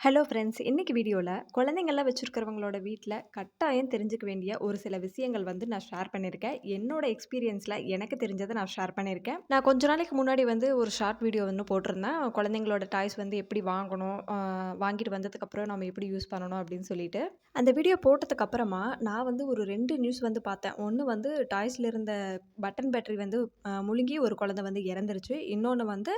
Hello friends இன்னைக்கு வீடியோவில் குழந்தைங்கள்லாம் வச்சுருக்கிறவங்களோட வீட்டில் கட்டாயம் தெரிஞ்சுக்க வேண்டிய ஒரு சில விஷயங்கள் வந்து நான் ஷேர் பண்ணியிருக்கேன். என்னோட எக்ஸ்பீரியன்ஸில் எனக்கு தெரிஞ்சதை நான் ஷேர் பண்ணியிருக்கேன். நான் கொஞ்ச நாளைக்கு முன்னாடி வந்து ஒரு ஷார்ட் வீடியோ வந்து போட்டிருந்தேன். குழந்தைங்களோட டாய்ஸ் வந்து எப்படி வாங்கணும் வாங்கிட்டு வந்ததுக்கப்புறம் நம்ம எப்படி யூஸ் பண்ணணும் அப்படின்னு சொல்லிட்டு. அந்த வீடியோ போட்டதுக்கப்புறமா நான் வந்து ஒரு ரெண்டு நியூஸ் வந்து பார்த்தேன். ஒன்று வந்து டாய்ஸில் இருந்த பட்டன் பேட்டரி வந்து முழுங்கி ஒரு குழந்தை வந்து இறந்துருச்சு. இன்னொன்று வந்து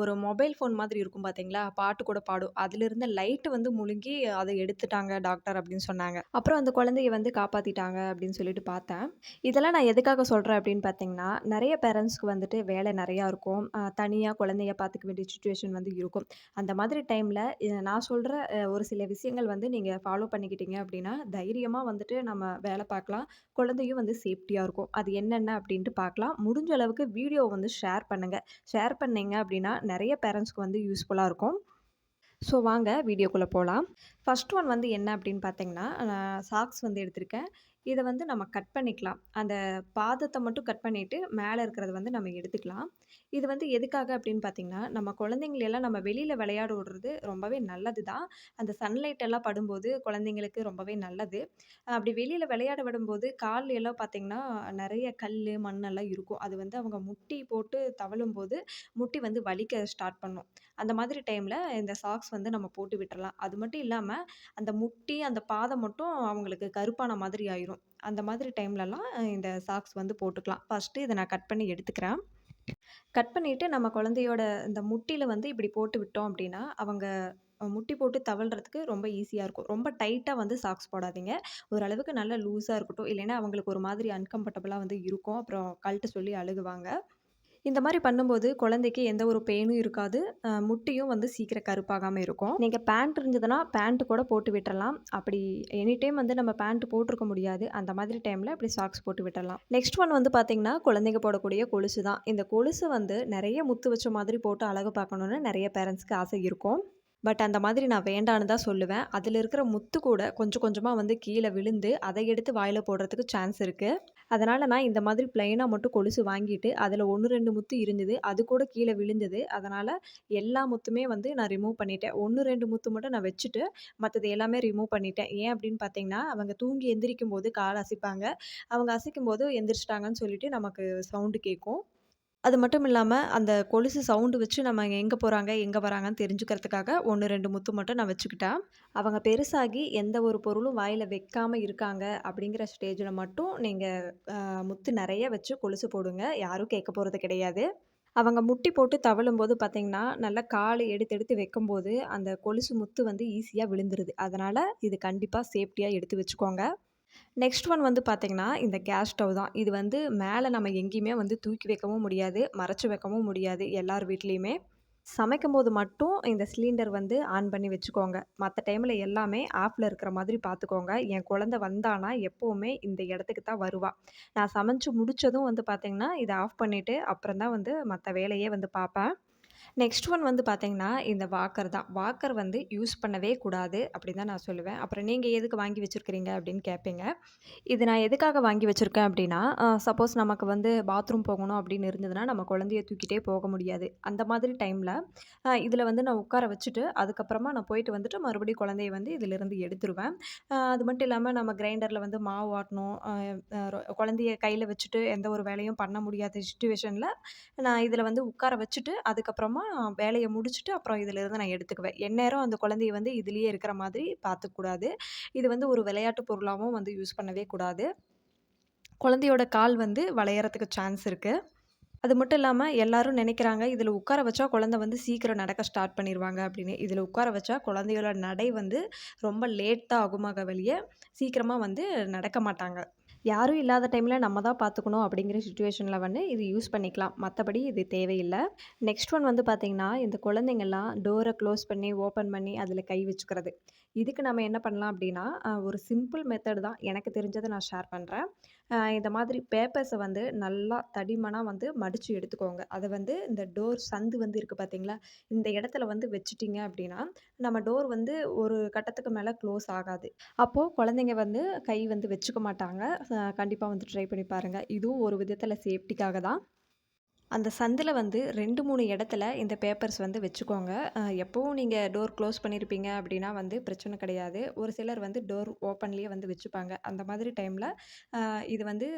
ஒரு மொபைல் ஃபோன் மாதிரி இருக்கும் பார்த்தீங்களா பாட்டு கூட பாடும். அதிலிருந்து லைட்டு வந்து முழுங்கி அதை எடுத்துட்டாங்க டாக்டர் அப்படின்னு சொன்னாங்க. அப்புறம் அந்த குழந்தைய வந்து காப்பாற்றிட்டாங்க அப்படின்னு சொல்லிட்டு பார்த்தேன். இதெல்லாம் நான் எதுக்காக சொல்கிறேன் அப்படின்னு பார்த்தீங்கன்னா நிறைய பேரண்ட்ஸ்க்கு வந்துட்டு வேலை நிறையா இருக்கும். தனியாக குழந்தைய பார்த்துக்க வேண்டிய சுச்சுவேஷன் வந்து இருக்கும். அந்த மாதிரி டைமில் நான் சொல்கிற ஒரு சில விஷயங்கள் வந்து நீங்கள் ஃபாலோ பண்ணிக்கிட்டீங்க அப்படின்னா தைரியமாக வந்துட்டு நம்ம வேலை பார்க்கலாம். குழந்தையும் வந்து சேஃப்டியாக இருக்கும். அது என்னென்ன அப்படின்ட்டு பார்க்கலாம். முடிஞ்ச அளவுக்கு வீடியோ வந்து ஷேர் பண்ணுங்கள் ஷேர் பண்ணீங்க அப்படின்னா நிறைய பேரண்ட்ஸ்க்கு வந்து யூஸ்ஃபுல்லாக இருக்கும். ஸோ வாங்க வீடியோக்குள்ளே போகலாம் ஃபர்ஸ்ட் ஒன் வந்து என்ன அப்படின்னு பார்த்தீங்கன்னா நான் சாக்ஸ் வந்து எடுத்திருக்கேன். இதை வந்து நம்ம கட் பண்ணிக்கலாம். அந்த பாதத்தை மட்டும் கட் பண்ணிவிட்டு மேலே இருக்கிறத வந்து நம்ம எடுத்துக்கலாம். இது வந்து எதுக்காக அப்படின்னு பார்த்தீங்கன்னா நம்ம குழந்தைங்களெல்லாம் நம்ம வெளியில் விளையாட விடுறது ரொம்பவே நல்லது தான். அந்த சன்லைட் எல்லாம் படும்போது குழந்தைங்களுக்கு ரொம்பவே நல்லது. அப்படி வெளியில் விளையாட விடும்போது கால்ல எல்லாம் பார்த்தீங்கன்னா நிறைய கல் மண்ணெல்லாம் இருக்கும். அது வந்து அவங்க முட்டி போட்டு தவழும் போது முட்டி வந்து வலிக்க ஸ்டார்ட் பண்ணும். அந்த மாதிரி டைமில் இந்த சாக்ஸ் வந்து நம்ம போட்டு விட்டுறலாம். அது மட்டும் இல்லாமல் அந்த முட்டி அந்த பாதம் மட்டும் அவங்களுக்கு கருப்பான மாதிரி ஆயிரும். அந்த மாதிரி டைம்லலாம் இந்த சாக்ஸ் வந்து போட்டுக்கலாம். ஃபஸ்ட்டு இதை நான் கட் பண்ணி எடுத்துக்கிறேன். கட் பண்ணிவிட்டு நம்ம குழந்தையோட இந்த முட்டியில் வந்து இப்படி போட்டு விட்டோம் அப்படின்னா அவங்க முட்டி போட்டு தவழ்கிறதுக்கு ரொம்ப ஈஸியாக இருக்கும். ரொம்ப டைட்டாக வந்து சாக்ஸ் போடாதீங்க. ஓரளவுக்கு நல்லா லூஸாக இருக்கட்டும். இல்லைன்னா அவங்களுக்கு ஒரு மாதிரி அன்கம்ஃபர்டபுளாக வந்து இருக்கும். அப்புறம் கழட்ட சொல்லி அழுகுவாங்க. இந்த மாதிரி பண்ணும்போது குழந்தைக்கு எந்த ஒரு பெயினும் இருக்காது. முட்டியும் வந்து சீக்கிரம் கருப்பாகாமல் இருக்கும். நீங்கள் பேண்ட் இருந்ததுன்னா பேண்ட்டு கூட போட்டு விட்டுறலாம். அப்படி எனி டைம் வந்து நம்ம பேண்ட் போட்டிருக்க முடியாது. அந்த மாதிரி டைமில் இப்படி சாக்ஸ் போட்டு விட்டுறலாம். நெக்ஸ்ட் ஒன் வந்து பார்த்திங்கன்னா குழந்தைங்க போடக்கூடிய கொலுசு தான். இந்த கொலுசு வந்து நிறைய முத்து வச்ச மாதிரி போட்டு அழகு பார்க்கணுன்னு நிறைய பேரண்ட்ஸ்க்கு ஆசை இருக்கும். பட் அந்த மாதிரி நான் வேண்டான்னு தான் சொல்லுவேன். அதில் இருக்கிற முத்து கூட கொஞ்சம் கொஞ்சமாக வந்து கீழே விழுந்து அதை எடுத்து வாயில் போடுறதுக்கு சான்ஸ் இருக்குது அதனால் நான் இந்த மாதிரி பிளைனாக மட்டும் கொலுசு வாங்கிட்டு அதில் ஒன்று ரெண்டு முத்து இருந்தது. அது கூட கீழே விழுந்தது. அதனால் எல்லா முத்துமே வந்து நான் ரிமூவ் பண்ணிட்டேன். ஒன்று ரெண்டு முத்து மட்டும் நான் வச்சுட்டு மற்றது எல்லாமே ரிமூவ் பண்ணிட்டேன். ஏன் அப்படின்னு பார்த்தீங்கன்னா அவங்க தூங்கி எந்திரிக்கும் போது கால் அசைப்பாங்க. அவங்க அசைக்கும் போது எந்திரிச்சிட்டாங்கன்னு சொல்லிட்டு நமக்கு சவுண்டு கேட்கும் அது மட்டும் இல்லாமல் அந்த கொலுசு சவுண்டு வச்சு நம்ம எங்கே போகிறாங்க எங்கே வராங்கன்னு தெரிஞ்சுக்கிறதுக்காக ஒன்று ரெண்டு முத்து மட்டும் நான் வச்சுக்கிட்டேன் அவங்க பெருசாகி எந்த ஒரு பொருளும் வாயில் வைக்காமல் இருக்காங்க அப்படிங்கிற ஸ்டேஜில் மட்டும் நீங்கள் முத்து நிறைய வச்சு கொலுசு போடுங்க. யாரும் கேட்க போகிறது கிடையாது. அவங்க முட்டி போட்டு தவழும் போது பார்த்திங்கன்னா நல்லா காலை எடுத்து எடுத்து வைக்கும்போது அந்த கொலுசு முத்து வந்து ஈஸியாக விழுந்துருது. அதனால் இது கண்டிப்பாக சேஃப்டியாக எடுத்து வச்சுக்கோங்க. நெக்ஸ்ட் ஒன் வந்து பார்த்திங்கன்னா இந்த கேஸ் ஸ்டவ் தான். இது வந்து மேலே நம்ம எங்கேயுமே வந்து தூக்கி வைக்கவும் முடியாது மறைச்சி வைக்கவும் முடியாது எல்லார் வீட்லேயுமே. சமைக்கும் போது மட்டும் இந்த சிலிண்டர் வந்து ஆன் பண்ணி வச்சுக்கோங்க. மற்ற டைமில் எல்லாமே ஆஃபில் இருக்கிற மாதிரி பார்த்துக்கோங்க என் குழந்த வந்தானா எப்போவுமே இந்த இடத்துக்கு தான் வருவா. நான் சமைச்சு முடிச்சதும் வந்து பார்த்திங்கன்னா இதை ஆஃப் பண்ணிவிட்டு அப்புறம் தான் வந்து மற்ற வேலையே வந்து பார்ப்பேன் நெக்ஸ்ட் ஒன் வந்து பார்த்தீங்கன்னா இந்த வாக்கர் தான். வாக்கர் வந்து யூஸ் பண்ணவே கூடாது அப்படி தான் நான் சொல்லுவேன். அப்புறம் நீங்கள் எதுக்கு வாங்கி வச்சுருக்கிறீங்க அப்படின்னு கேட்பீங்க இது நான் எதுக்காக வாங்கி வச்சுருக்கேன் அப்படின்னா சப்போஸ் நமக்கு வந்து பாத்ரூம் போகணும் அப்படின்னு இருந்ததுன்னா நம்ம குழந்தைய தூக்கிட்டே போக முடியாது. அந்த மாதிரி டைமில் இதில் வந்து நான் உட்கார வச்சுட்டு அதுக்கப்புறமா நான் போயிட்டு வந்துட்டு மறுபடியும் குழந்தைய வந்து இதிலிருந்து எடுத்துருவேன். அது மட்டும் இல்லாமல் நம்ம கிரைண்டரில் வந்து மாவு ஆட்டணும். குழந்தைய கையில் வச்சுட்டு எந்த ஒரு வேலையும் பண்ண முடியாத சுச்சுவேஷனில் நான் இதில் வந்து உட்கார வச்சுட்டு அதுக்கப்புறம் வேலையை முடிச்சுட்டு அப்புறம் இதிலிருந்து நான் எடுத்துக்குவேன். எந்நேரம் அந்த குழந்தைய வந்து இதுலேயே இருக்கிற மாதிரி பார்த்துக்கூடாது இது வந்து ஒரு விளையாட்டு பொருளாகவும் வந்து யூஸ் பண்ணவே கூடாது. குழந்தையோட கால் வந்து வளையறதுக்கு சான்ஸ் இருக்குது அது மட்டும் இல்லாமல் எல்லாரும் நினைக்கிறாங்க இதில் உட்கார வச்சா குழந்தை வந்து சீக்கிரம் நடக்க ஸ்டார்ட் பண்ணிடுவாங்க அப்படின்னு. இதில் உட்கார வச்சா குழந்தையோட நடை வந்து ரொம்ப லேட்டாக ஆகுமாக வெளியே சீக்கிரமாக வந்து நடக்க மாட்டாங்க. யாரும் இல்லாத டைமில் நம்ம தான் பார்த்துக்கணும் அப்படிங்கிற சுச்சுவேஷனில் வந்து இது யூஸ் பண்ணிக்கலாம். மற்றபடி இது தேவையில்லை. நெக்ஸ்ட் ஒன் வந்து பார்த்திங்கன்னா இந்த குழந்தைங்கள்லாம் டோரை க்ளோஸ் பண்ணி ஓப்பன் பண்ணி அதில் கை வச்சுக்கிறது. இதுக்கு நம்ம என்ன பண்ணலாம் அப்படின்னா ஒரு சிம்பிள் மெத்தட் தான் எனக்கு தெரிஞ்சதை நான் ஷேர் பண்ணுறேன் இந்த மாதிரி பேப்பர்ஸை வந்து நல்லா தடிமனாக வந்து மடித்து எடுத்துக்கோங்க. அதை வந்து இந்த டோர் சந்து வந்து இருக்குது பார்த்தீங்களா இந்த இடத்துல வந்து வச்சுட்டிங்க அப்படின்னா நம்ம டோர் வந்து ஒரு கட்டத்துக்கு மேலே க்ளோஸ் ஆகாது. அப்போது குழந்தைங்க வந்து கை வந்து வச்சுக்க மாட்டாங்க. கண்டிப்பாக வந்து ட்ரை பண்ணி பாருங்கள் இதுவும் ஒரு விதத்தில் சேஃப்டிக்காக தான். அந்த சந்தில் வந்து 2, 3 இடத்துல இந்த பேப்பர்ஸ் வந்து வச்சுக்கோங்க. எப்போவும் நீங்கள் டோர் க்ளோஸ் பண்ணியிருப்பீங்க அப்படின்னா வந்து பிரச்சனை கிடையாது. ஒரு சிலர் வந்து டோர் ஓப்பன்லேயே வந்து வச்சுப்பாங்க. அந்த மாதிரி டைமில் இது வந்து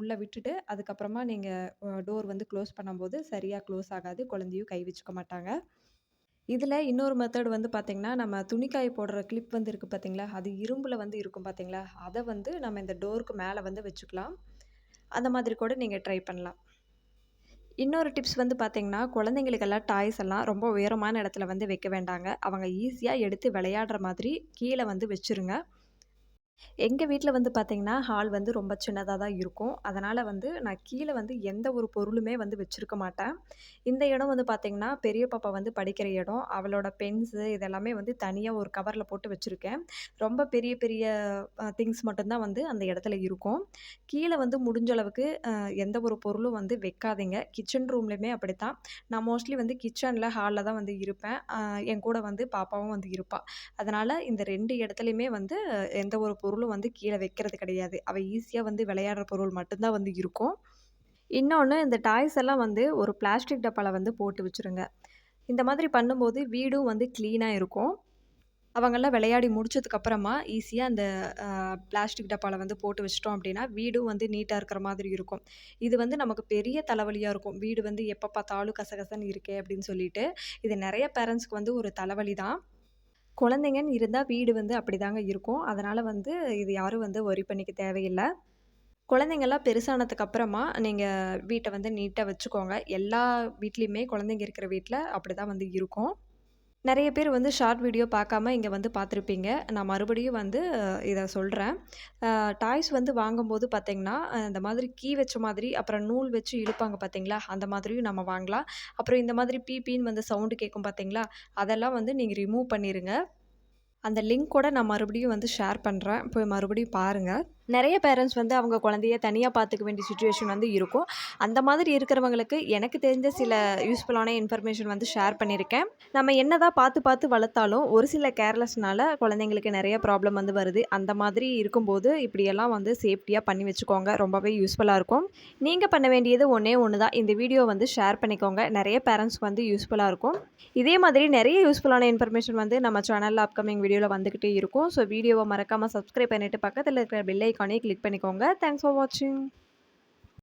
உள்ளே விட்டுட்டு, அதுக்கப்புறமா நீங்கள் டோர் வந்து க்ளோஸ் பண்ணும்போது சரியாக க்ளோஸ் ஆகாது. குழந்தையும் கை வச்சுக்க மாட்டாங்க. இதில் இன்னொரு மெத்தட் வந்து பார்த்திங்கன்னா நம்ம துணிக்காய் போடுற கிளிப் வந்து இருக்குது பார்த்தீங்களா? அது இரும்பில் வந்து இருக்கும் பார்த்தீங்களா? அதை வந்து நம்ம இந்த டோருக்கு மேலே வந்து வச்சுக்கலாம். அந்த மாதிரி கூட நீங்கள் ட்ரை பண்ணலாம். இன்னொரு டிப்ஸ் வந்து பார்த்தீங்கன்னா, குழந்தைங்களுக்கெல்லாம் டாய்ஸ் எல்லாம் ரொம்ப உயரமான இடத்துல வந்து வைக்க வேண்டாங்க. அவங்க ஈஸியாக எடுத்து விளையாடுற மாதிரி கீழே வந்து வச்சுருங்க. எங்கள் வீட்டில் வந்து பார்த்தீங்கன்னா, ஹால் வந்து ரொம்ப சின்னதாக தான் இருக்கும். அதனால் வந்து நான் கீழே வந்து எந்த ஒரு பொருளுமே வந்து வச்சுருக்க மாட்டேன். இந்த இடம் வந்து பார்த்தீங்கன்னா, பெரிய பாப்பா வந்து படிக்கிற இடம். அவளோட பென்ஸு இதெல்லாமே வந்து தனியாக ஒரு கவரில் போட்டு வச்சுருக்கேன் ரொம்ப பெரிய பெரிய திங்ஸ் மட்டும்தான் வந்து அந்த இடத்துல இருக்கும். கீழே வந்து முடிஞ்ச அளவுக்கு எந்த ஒரு பொருளும் வந்து வைக்காதீங்க. கிச்சன் ரூம்லயுமே அப்படித்தான். நான் மோஸ்ட்லி வந்து கிச்சனில் ஹாலில் தான் வந்து இருப்பேன். என் கூட வந்து பாப்பாவும் வந்து இருப்பாள் அதனால் இந்த ரெண்டு இடத்துலையுமே வந்து எந்த ஒரு பொருளும் வந்து கீழே வைக்கிறது கிடையாது. அவள் ஈஸியாக வந்து விளையாடுற பொருள் மட்டும்தான் வந்து இருக்கும். இன்னொன்று இந்த டாய்ஸ் எல்லாம் வந்து ஒரு பிளாஸ்டிக் டப்பாவில் வந்து போட்டு வச்சுருங்க. இந்த மாதிரி பண்ணும்போது வீடும் வந்து க்ளீனாக இருக்கும். அவங்கெல்லாம் விளையாடி முடிச்சதுக்கப்புறமா ஈஸியாக அந்த பிளாஸ்டிக் டப்பாவில் வந்து போட்டு வச்சிட்டோம் அப்படின்னா வீடும் வந்து நீட்டாக இருக்கிற மாதிரி இருக்கும். இது வந்து நமக்கு பெரிய தலைவலியாக இருக்கும். வீடு வந்து எப்போ பார்த்தாலும் கசகசன்னு இருக்கே அப்படின்னு சொல்லிட்டு. இது நிறைய பேரண்ட்ஸ்க்கு வந்து ஒரு தலைவலி தான். குழந்தைங்கன்னு இருந்தால் வீடு வந்து அப்படிதாங்க இருக்கும். அதனால் வந்து இது யாரும் வந்து ஒரி பண்ணிக்க தேவையில்லை குழந்தைங்கள்லாம் பெருசானதுக்கு அப்புறமா வீட்டை வந்து நீட்டாக வச்சுக்கோங்க. எல்லா வீட்லேயுமே குழந்தைங்க இருக்கிற வீட்ல அப்படிதான் வந்து இருக்கும். நிறைய பேர் வந்து ஷார்ட் வீடியோ பார்க்காம இங்கே வந்து பார்த்துருப்பீங்க. நான் மறுபடியும் வந்து இதை சொல்கிறேன் டாய்ஸ் வந்து வாங்கும்போது பார்த்தீங்கன்னா, இந்த மாதிரி கீ வச்ச மாதிரி, அப்புறம் நூல் வச்சு இழுப்பாங்க பார்த்தீங்களா? அந்த மாதிரியும் நம்ம வாங்கலாம். அப்புறம் இந்த மாதிரி பீப்பின்னு வந்து சவுண்டு கேட்கும் பார்த்தீங்களா? அதெல்லாம் வந்து நீங்கள் ரிமூவ் பண்ணிடுங்க அந்த லிங்க்கோட நான் மறுபடியும் வந்து ஷேர் பண்ணுறேன் போய் மறுபடியும் பாருங்கள் நிறைய பேரண்ட்ஸ் வந்து அவங்க குழந்தைய தனியாக பார்த்துக்க வேண்டிய சுச்சுவேஷன் வந்து இருக்கும். அந்த மாதிரி இருக்கிறவங்களுக்கு எனக்கு தெரிஞ்ச சில யூஸ்ஃபுல்லான இன்ஃபர்மேஷன் வந்து ஷேர் பண்ணியிருக்கேன். நம்ம என்னதான் பார்த்து பார்த்து வளர்த்தாலும், ஒரு சில கேர்லெஸ்னால குழந்தைங்களுக்கு நிறைய ப்ராப்ளம் வந்து வருது. அந்த மாதிரி இருக்கும்போது இப்படியெல்லாம் வந்து சேஃப்டியாக பண்ணி வச்சுக்கோங்க. ரொம்பவே யூஸ்ஃபுல்லாக இருக்கும். நீங்கள் பண்ண வேண்டியது ஒன்றே ஒன்று தான். இந்த வீடியோ வந்து ஷேர் பண்ணிக்கோங்க. நிறைய பேரண்ட்ஸ்க்கு வந்து யூஸ்ஃபுல்லாக இருக்கும். இதே மாதிரி நிறைய யூஸ்ஃபுல்லான இன்ஃபர்மேஷன் வந்து நம்ம சேனலில் அப்கமிங் வீடியோவில் வந்துக்கிட்டே இருக்கும். ஸோ வீடியோவ மறக்காமல் சப்ஸ்கிரைப் பண்ணிவிட்டு பக்கத்தில் இருக்கிற பெல் ஐகானையும் கிளிக் பண்ணிக்கோங்க. தேங்க்ஸ் ஃபார் வாட்சிங்.